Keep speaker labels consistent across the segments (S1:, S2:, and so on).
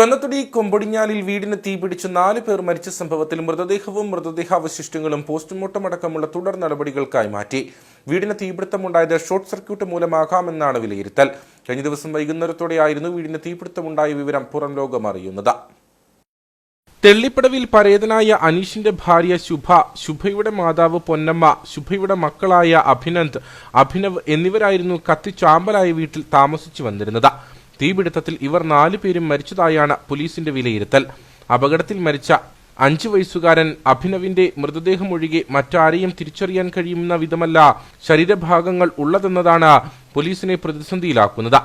S1: കൊന്നത്തുടി കൊമ്പൊടിഞ്ഞാലിൽ വീടിന് തീപിടിച്ച് നാല് പേർ മരിച്ച സംഭവത്തിൽ മൃതദേഹവും മൃതദേഹാവശിഷ്ടങ്ങളും പോസ്റ്റ്മോർട്ടം അടക്കമുള്ള തുടർ നടപടികൾക്കായി മാറ്റി. വീടിന് തീപിടുത്തമുണ്ടായത് ഷോർട്ട് സർക്യൂട്ട് മൂലമാകാമെന്നാണ് വിലയിരുത്തൽ. കഴിഞ്ഞ ദിവസം വൈകുന്നേരത്തോടെയായിരുന്നു വീടിന് തീപിടുത്തമുണ്ടായ വിവരം പുറം ലോകം അറിയുന്നത്. തെള്ളിപ്പടവിൽ പരേതനായ അനീഷിന്റെ ഭാര്യ ശുഭ ശുഭയുടെ മാതാവ് പൊന്നമ്മ ശുഭയുടെ മക്കളായ അഭിനന്ദ് അഭിനവ് എന്നിവരായിരുന്നു കത്തിച്ചാമ്പലായ വീട്ടിൽ താമസിച്ചു വന്നിരുന്നത്. തീപിടുത്തത്തിൽ ഇവർ നാലു പേരും മരിച്ചതായാണ് പോലീസിന്റെ വിലയിരുത്തൽ. അപകടത്തിൽ മരിച്ച അഞ്ചു വയസ്സുകാരൻ അഭിനവിന്റെ മൃതദേഹം മൃതദേഹമൊഴികെ മറ്റാരെയും തിരിച്ചറിയാൻ കഴിയുന്ന വിധമല്ല ശരീരഭാഗങ്ങൾ ഉള്ളതെന്നതാണ് പോലീസിനെ പ്രതിസന്ധിയിലാക്കുന്നത്.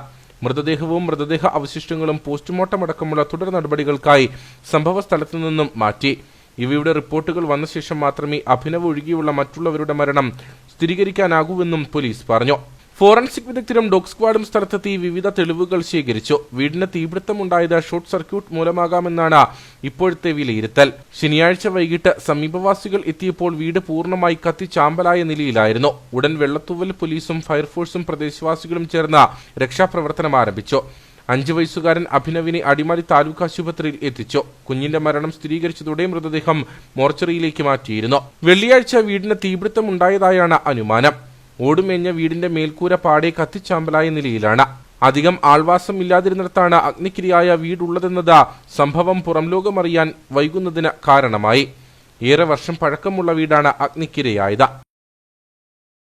S1: മൃതദേഹവും മൃതദേഹ അവശിഷ്ടങ്ങളും പോസ്റ്റ്മോർട്ടം അടക്കമുള്ള തുടർ നടപടികൾക്കായി സംഭവ സ്ഥലത്തു നിന്നും മാറ്റി. ഇവയുടെ റിപ്പോർട്ടുകൾ വന്ന ശേഷം മാത്രമേ അഭിനവ് ഒഴികെയുള്ള മറ്റുള്ളവരുടെ മരണം സ്ഥിരീകരിക്കാനാകൂവെന്നും പോലീസ് പറഞ്ഞു. ഫോറൻസിക് വിദഗ്ധരും ഡോഗ് സ്ക്വാഡും സ്ഥലത്തെത്തി വിവിധ തെളിവുകൾ ശേഖരിച്ചു. വീടിന് തീപിടുത്തമുണ്ടായത് ഷോർട്ട് സർക്യൂട്ട് മൂലമാകാമെന്നാണ് ഇപ്പോഴത്തെ വിലയിരുത്തൽ. ശനിയാഴ്ച വൈകിട്ട് സമീപവാസികൾ എത്തിയപ്പോൾ വീട് പൂർണമായി കത്തിച്ചാമ്പലായ നിലയിലായിരുന്നു. ഉടൻ വെള്ളത്തൂവൽ പോലീസും ഫയർഫോഴ്സും പ്രദേശവാസികളും ചേർന്ന് രക്ഷാപ്രവർത്തനം ആരംഭിച്ചു. അഞ്ചു വയസ്സുകാരൻ അഭിനവിനെ അടിമാലി താലൂക്ക് ആശുപത്രിയിൽ എത്തിച്ചു. കുഞ്ഞിന്റെ മരണം സ്ഥിരീകരിച്ചതോടെ മൃതദേഹം മോർച്ചറിയിലേക്ക് മാറ്റിയിരുന്നു. വെള്ളിയാഴ്ച വീടിന് തീപിടുത്തമുണ്ടായതായാണ് അനുമാനം. ഓടുമേഞ്ഞ വീടിന്റെ മേൽക്കൂര പാടെ കത്തിച്ചാമ്പലായ നിലയിലാണ്. അധികം ആൾവാസം ഇല്ലാതിരുന്നിടത്താണ് അഗ്നിക്കിരയായ വീടുള്ളതെന്നത് സംഭവം പുറംലോകമറിയാൻ വൈകുന്നതിന് കാരണമായി. ഏറെ വർഷം പഴക്കമുള്ള വീടാണ് അഗ്നിക്കിരയായത്.